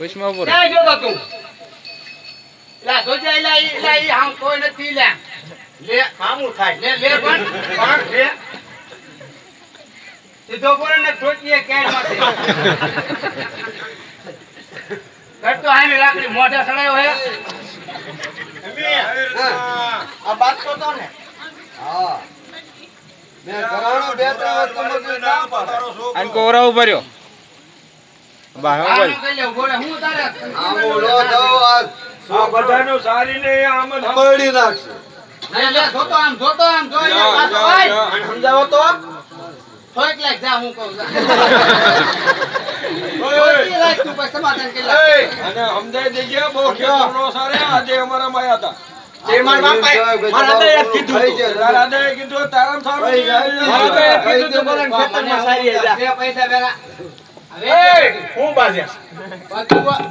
ઊભો રહે. ક્યાં ગયો તો? લા જોજે લા ઈ લા ઈ આમ કોઈ નથી લે. લે કામું થાય લે લે પણ. પણ લે. સીધો બોલે ને ઢોકીએ કેડમાંથી કરતો આને લાકડી મોઢે સડાયો હે. આ બાત તો તો ને? હા. મેં કરાણું બે ત્રણ વસ્તુ મજૂર ના પાડો. અને કોવરા ઊભા બધાનું સારી ને આમ પડી નાખશે જોતો આમ જોતો આમ જોઈ લે જા, પાછો જા, આય જા. અને સમજાવો તો થોઈક લાખ જા હું કહું અને સમજાઈ દેજે બહુ ખેતરનો સારે આજે અમારા માં હતા કીધું. તારા સારી હે બાજ્યા.